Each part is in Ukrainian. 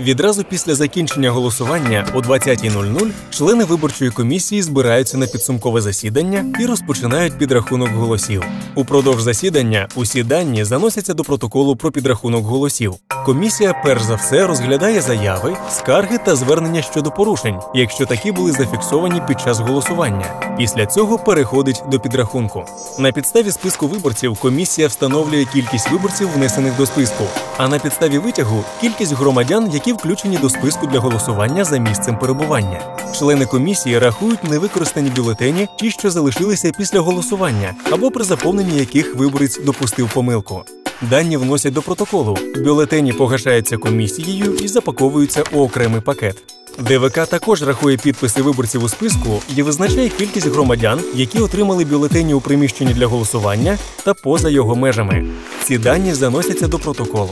Відразу після закінчення голосування о 20.00 члени виборчої комісії збираються на підсумкове засідання і розпочинають підрахунок голосів. Упродовж засідання усі дані заносяться до протоколу про підрахунок голосів. Комісія перш за все розглядає заяви, скарги та звернення щодо порушень, якщо такі були зафіксовані під час голосування. Після цього переходить до підрахунку. На підставі списку виборців комісія встановлює кількість виборців, внесених до списку, а на підставі витягу кількість громадян, які включені до списку для голосування за місцем перебування. Члени комісії рахують невикористані бюлетені, ті, що залишилися після голосування, або при заповненні яких виборець допустив помилку. Дані вносять до протоколу. Бюлетені погашаються комісією і запаковуються у окремий пакет. ДВК також рахує підписи виборців у списку і визначає кількість громадян, які отримали бюлетені у приміщенні для голосування та поза його межами. Ці дані заносяться до протоколу.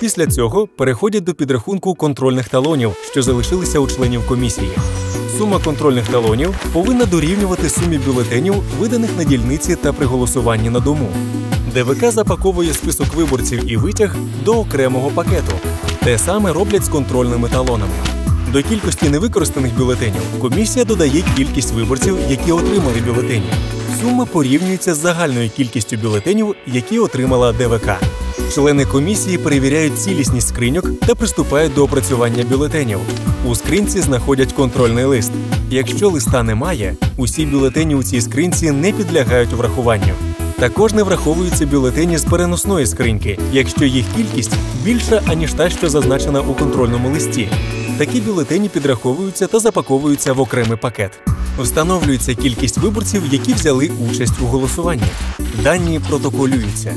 Після цього переходять до підрахунку контрольних талонів, що залишилися у членів комісії. Сума контрольних талонів повинна дорівнювати сумі бюлетенів, виданих на дільниці та при голосуванні на дому. ДВК запаковує список виборців і витяг до окремого пакету. Те саме роблять з контрольними талонами. До кількості невикористаних бюлетенів комісія додає кількість виборців, які отримали бюлетені. Сума порівнюється з загальною кількістю бюлетенів, які отримала ДВК. Члени комісії перевіряють цілісність скриньок та приступають до опрацювання бюлетенів. У скринці знаходять контрольний лист. Якщо листа немає, усі бюлетені у цій скринці не підлягають врахуванню. Також не враховуються бюлетені з переносної скриньки, якщо їх кількість більша, аніж та, що зазначена у контрольному листі. Такі бюлетені підраховуються та запаковуються в окремий пакет. Встановлюється кількість виборців, які взяли участь у голосуванні. Дані протоколюються.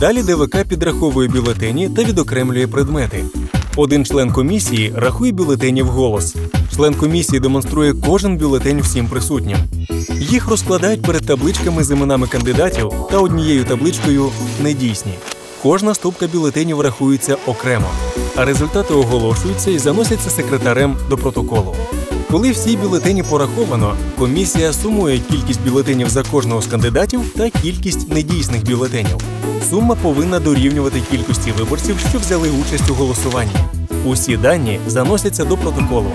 Далі ДВК підраховує бюлетені та відокремлює предмети. Один член комісії рахує бюлетені вголос. Член комісії демонструє кожен бюлетень всім присутнім. Їх розкладають перед табличками з іменами кандидатів та однією табличкою недійсні. Кожна стопка бюлетенів рахується окремо, а результати оголошуються і заносяться секретарем до протоколу. Коли всі бюлетені пораховано, комісія сумує кількість бюлетенів за кожного з кандидатів та кількість недійсних бюлетенів. Сума повинна дорівнювати кількості виборців, що взяли участь у голосуванні. Усі дані заносяться до протоколу.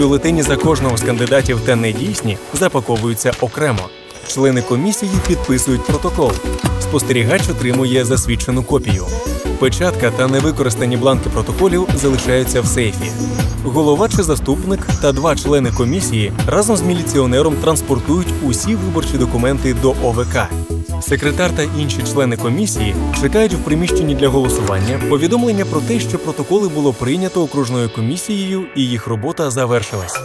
Бюлетені за кожного з кандидатів та недійсні запаковуються окремо. Члени комісії підписують протокол. Спостерігач отримує засвідчену копію. Печатка та невикористані бланки протоколів залишаються в сейфі. Голова чи заступник та два члени комісії разом з міліціонером транспортують усі виборчі документи до ОВК. Секретар та інші члени комісії чекають в приміщенні для голосування повідомлення про те, що протоколи було прийнято окружною комісією і їх робота завершилась.